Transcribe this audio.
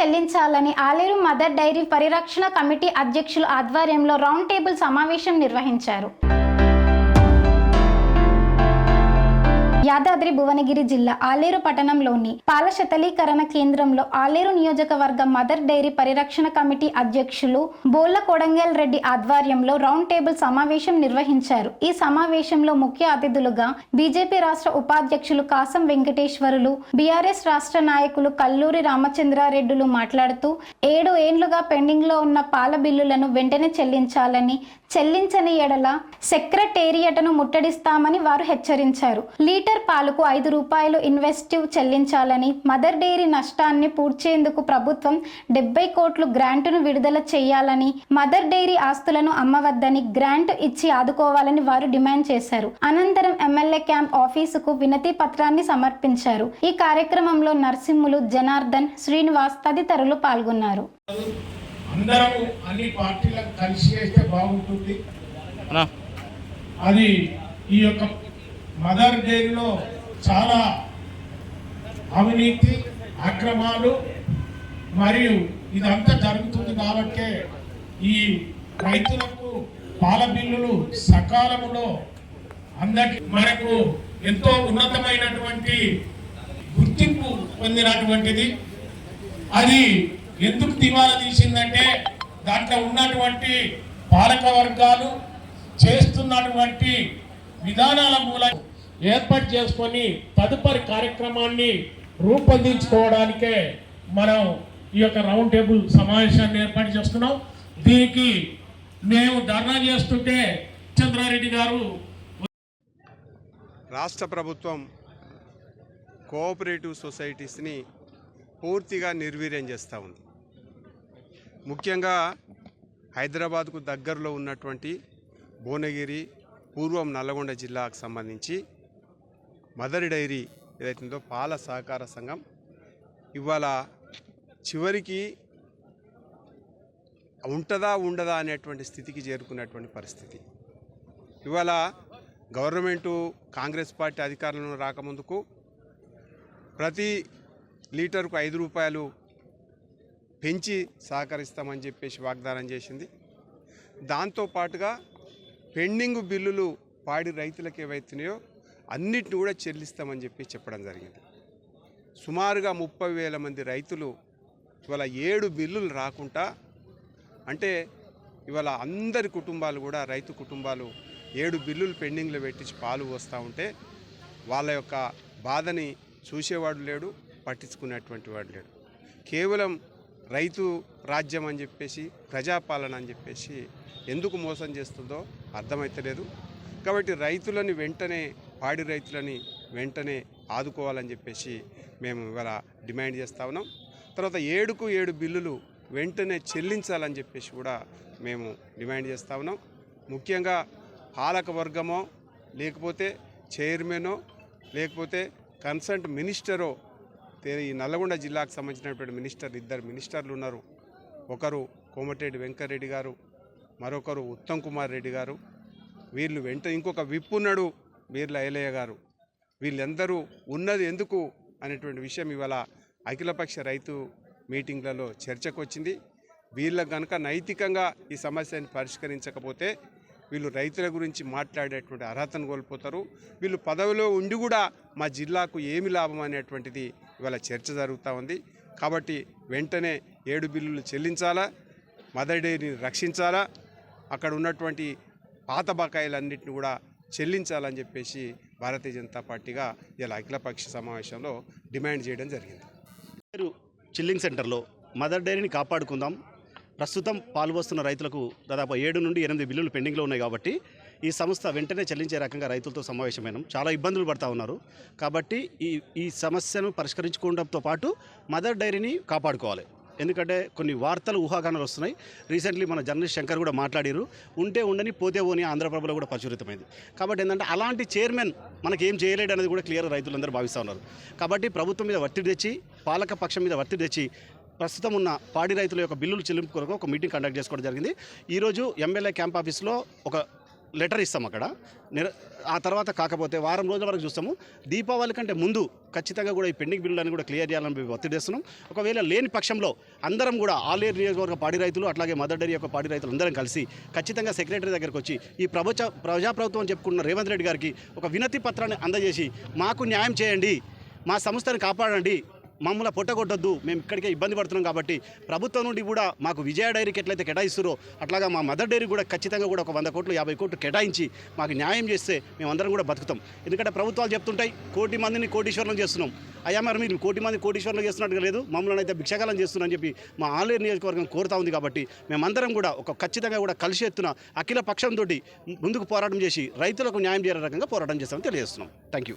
చెల్లించాలని Aler mother dairy పరిరక్షణ committee అధ్యక్షులు ఆధ్వర్యంలో రౌండ్ టేబుల్ సమావేశం నిర్వహించారు. యాదాద్రి భువనగిరి జిల్లా ఆలేరు పట్టణంలోని పాల శతలీకరణ కేంద్రంలో ఆలేరు నియోజకవర్గ మదర్ డైరీ పరిరక్షణ కమిటీ అధ్యక్షులు బోళ్ళ కొడంగల్ రెడ్డి ఆధ్వర్యంలో రౌండ్ టేబుల్ సమావేశం నిర్వహించారు. ఈ సమావేశంలో ముఖ్య అతిథులుగా బీజేపీ రాష్ట్ర ఉపాధ్యక్షులు కాసం వెంకటేశ్వరులు బీఆర్ఎస్ రాష్ట్ర నాయకులు కల్లూరి రామచంద్రారెడ్డులు మాట్లాడుతూ ఏడు ఏండ్లుగా పెండింగ్లో ఉన్న పాల బిల్లులను వెంటనే చెల్లించాలని చెల్లించని ఎడల సెక్రటేరియట్ను ముట్టడిస్తామని వారు హెచ్చరించారు. లీటర్ పాలకు ఐదు రూపాయలు ఇన్వెస్టివ్ చెల్లించాలని మదర్ డైరీ నష్టాన్ని పూడ్చేందుకు ప్రభుత్వం డెబ్బై కోట్లు గ్రాంటును విడుదల చేయాలని మదర్ డైరీ ఆస్తులను అమ్మవద్దని గ్రాంట్ ఇచ్చి ఆదుకోవాలని వారు డిమాండ్ చేశారు. అనంతరం ఎమ్మెల్యే క్యాంప్ ఆఫీసుకు వినతి పత్రాన్ని సమర్పించారు. ఈ కార్యక్రమంలో నరసింహులు జనార్దన్ శ్రీనివాస్ తదితరులు పాల్గొన్నారు. అందరము అన్ని పార్టీలకు కలిసి చేస్తే బాగుంటుంది. అన్నా. అది ఈ యొక్క మదర్ డైరీలో చాలా అవినీతి అక్రమాలు మరియు ఇదంతా జరుగుతుంది కాబట్టే ఈ రైతులకు పాల బిల్లులు సకాలంలో అందరికి మనకు ఎంతో ఉన్నతమైనటువంటి గుర్తింపు పొందినటువంటిది. అది ఎందుకు దివాలా తీసిందంటే దాంట్లో ఉన్నటువంటి పాలక వర్గాలు చేస్తున్నటువంటి విధానాల మూలంగా ఏర్పాటు చేసుకొని తదుపరి కార్యక్రమాన్ని రూపొందించుకోవడానికే మనం ఈ యొక్క రౌండ్ టేబుల్ సమావేశాన్ని ఏర్పాటు చేస్తున్నాం. దీనికి మేము ధర్నా చేస్తుంటే చంద్రారెడ్డి గారు రాష్ట్ర ప్రభుత్వం కోఆపరేటివ్ సొసైటీస్ని పూర్తిగా నిర్వీర్యం చేస్తూ ఉంది. ముఖ్యంగా హైదరాబాద్కు దగ్గరలో ఉన్నటువంటి భువనగిరి పూర్వం నల్లగొండ జిల్లాకు సంబంధించి మదర్ డైరీ ఏదైతుందో పాల సహకార సంఘం ఇవాళ చివరికి ఉంటుందా ఉండదా అనేటువంటి స్థితికి చేరుకున్నటువంటి పరిస్థితి. ఇవాళ గవర్నమెంటు కాంగ్రెస్ పార్టీ అధికారంలో రాకముందుకు ప్రతి లీటర్కు ఐదు రూపాయలు పెంచి సహకరిస్తామని చెప్పేసి వాగ్దానం చేసింది. దాంతో పాటుగా పెండింగ్ బిల్లులు పాడి రైతులకు ఏవైతున్నాయో అన్నిటిని కూడా చెల్లిస్తామని చెప్పి చెప్పడం జరిగింది. సుమారుగా ముప్పై వేల మంది రైతులు ఇవాళ ఏడు బిల్లులు రాకుండా అంటే ఇవాళ అందరి కుటుంబాలు కూడా రైతు కుటుంబాలు ఏడు బిల్లులు పెండింగ్లో పెట్టించి పాలు పోస్తూ ఉంటే వాళ్ళ యొక్క బాధని చూసేవాడు లేడు పట్టించుకునేటువంటి వాడు లేడు. కేవలం రైతు రాజ్యం అని చెప్పేసి ప్రజాపాలన అని చెప్పేసి ఎందుకు మోసం చేస్తుందో అర్థమైతలేదు. కాబట్టి రైతులని వెంటనే పాడి రైతులని వెంటనే ఆదుకోవాలని చెప్పేసి మేము ఇవాళ డిమాండ్ చేస్తా ఉన్నాం. తర్వాత ఏడుకు ఏడు బిల్లులు వెంటనే చెల్లించాలని చెప్పేసి కూడా మేము డిమాండ్ చేస్తా ఉన్నాం. ముఖ్యంగా పాలక వర్గమో లేకపోతే చైర్మనో లేకపోతే కన్సల్ట్ మినిస్టరో ఈ నల్లగొండ జిల్లాకు సంబంధించినటువంటి మినిస్టర్ ఇద్దరు మినిస్టర్లు ఉన్నారు. ఒకరు కోమటిరెడ్డి వెంకరెడ్డి గారు మరొకరు ఉత్తమ్ కుమార్ రెడ్డి గారు. వీళ్ళు వెంట ఇంకొక విప్ ఉన్నాడు. వీర్ల ఐలయ్య గారు. వీళ్ళందరూ ఉన్నది ఎందుకు అనేటువంటి విషయం ఇవాళ అఖిలపక్ష రైతు మీటింగ్లలో చర్చకు వచ్చింది వీళ్ళ కనుక నైతికంగా ఈ సమస్యని పరిష్కరించకపోతే వీళ్ళు రైతుల గురించి మాట్లాడేటువంటి అర్హతను కోల్పోతారు. వీళ్ళు పదవిలో ఉండి కూడా మా జిల్లాకు ఏమి లాభం అనేటువంటిది ఇవాళ చర్చ జరుగుతూ ఉంది. కాబట్టి వెంటనే ఏడు బిల్లులు చెల్లించాలా? మదర్ డైరీని రక్షించాలా? అక్కడ ఉన్నటువంటి పాత బకాయిలన్నింటిని కూడా చెల్లించాలని చెప్పేసి భారతీయ జనతా పార్టీగా ఇలా అఖిలపక్ష సమావేశంలో డిమాండ్ చేయడం జరిగింది. పేరు చిల్లింగ్ సెంటర్లో మదర్ డైరీని కాపాడుకుందాం. ప్రస్తుతం పాల్పోస్తున్న రైతులకు దాదాపు ఏడు నుండి ఎనిమిది బిల్లులు పెండింగ్లో ఉన్నాయి కాబట్టి ఈ సంస్థ వెంటనే చెల్లించే రకంగా రైతులతో సమావేశమైనాం. చాలా ఇబ్బందులు పడతా ఉన్నారు. కాబట్టి ఈ ఈ సమస్యను పరిష్కరించుకోవడంతో పాటు మదర్ డైరీని కాపాడుకోవాలి. ఎందుకంటే కొన్ని వార్తలు ఊహాగానాలు వస్తున్నాయి. రీసెంట్లీ మన జర్నలిస్ట్ శంకర్ కూడా మాట్లాడారు. ఉంటే ఉండని పోతే పోని ఆంధ్రప్రభలో కూడా ప్రచురితమైంది కాబట్టి ఏంటంటే అలాంటి చైర్మన్ మనకి ఏం చేయలేడు అనేది కూడా క్లియర్ రైతులందరూ భావిస్తూ ఉన్నారు. కాబట్టి ప్రభుత్వం మీద ఒత్తిడి తెచ్చి పాలక పక్షం మీద ఒత్తిడి తెచ్చి ప్రస్తుతం ఉన్న పాడి రైతుల యొక్క బిల్లులు చెల్లింపు కొరకు ఒక మీటింగ్ కండక్ట్ చేసుకోవడం జరిగింది. ఈరోజు ఎమ్మెల్యే క్యాంప్ ఆఫీస్లో ఒక లెటర్ ఇస్తాం అక్కడ. నిర ఆ తర్వాత కాకపోతే వారం రోజుల వరకు చూస్తాము. దీపావళి కంటే ముందు ఖచ్చితంగా కూడా ఈ పెండింగ్ బిల్లులను కూడా క్లియర్ చేయాలని ఒత్తిడి చేస్తున్నాం. ఒకవేళ లేని పక్షంలో అందరం కూడా ఆలేరు నియోజకవర్గ పాడి రైతులు అట్లాగే మదర్ డైరీ యొక్క పాడి రైతులు అందరం కలిసి ఖచ్చితంగా సెక్రటరీ దగ్గరకు వచ్చి ఈ ప్రభుత్వ ప్రజాప్రభుత్వం చెప్పుకున్న రేవంత్ రెడ్డి గారికి ఒక వినతి పత్రాన్ని అందజేసి మాకు న్యాయం చేయండి మా సంస్థను కాపాడండి మమ్మల్ని పొట్టగొట్టద్దు. మేము ఇక్కడికే ఇబ్బంది పడుతున్నాం కాబట్టి ప్రభుత్వం నుండి కూడా మాకు విజయ డైరీకి ఎట్లయితే కేటాయిస్తారో అట్లాగా మా మదర్ డైరీ కూడా ఖచ్చితంగా కూడా ఒక వంద కోట్లు యాభై కోట్లు కేటాయించి మాకు న్యాయం చేస్తే మేమందరం కూడా బతుకుతాం. ఎందుకంటే ప్రభుత్వాలు చెప్తుంటాయి కోటి మందిని కోటీశ్వరులను చేస్తున్నాం. అయ్యా మరి మీరు కోటి మంది కోటీశ్వరులు చేస్తున్నట్టుగా లేదు మమ్మల్ని అయితే భిక్షాకాలం చేస్తున్నారని చెప్పి మా ఆలేరు నియోజకవర్గం కోరుతా ఉంది కాబట్టి మేమందరం కూడా ఒక ఖచ్చితంగా కూడా కలిసి ఎత్తున అఖిల పక్షంతో ముందుకు పోరాటం చేసి రైతులకు న్యాయం చేయ రకంగా పోరాటం చేస్తామని తెలియజేస్తున్నాం. Thank you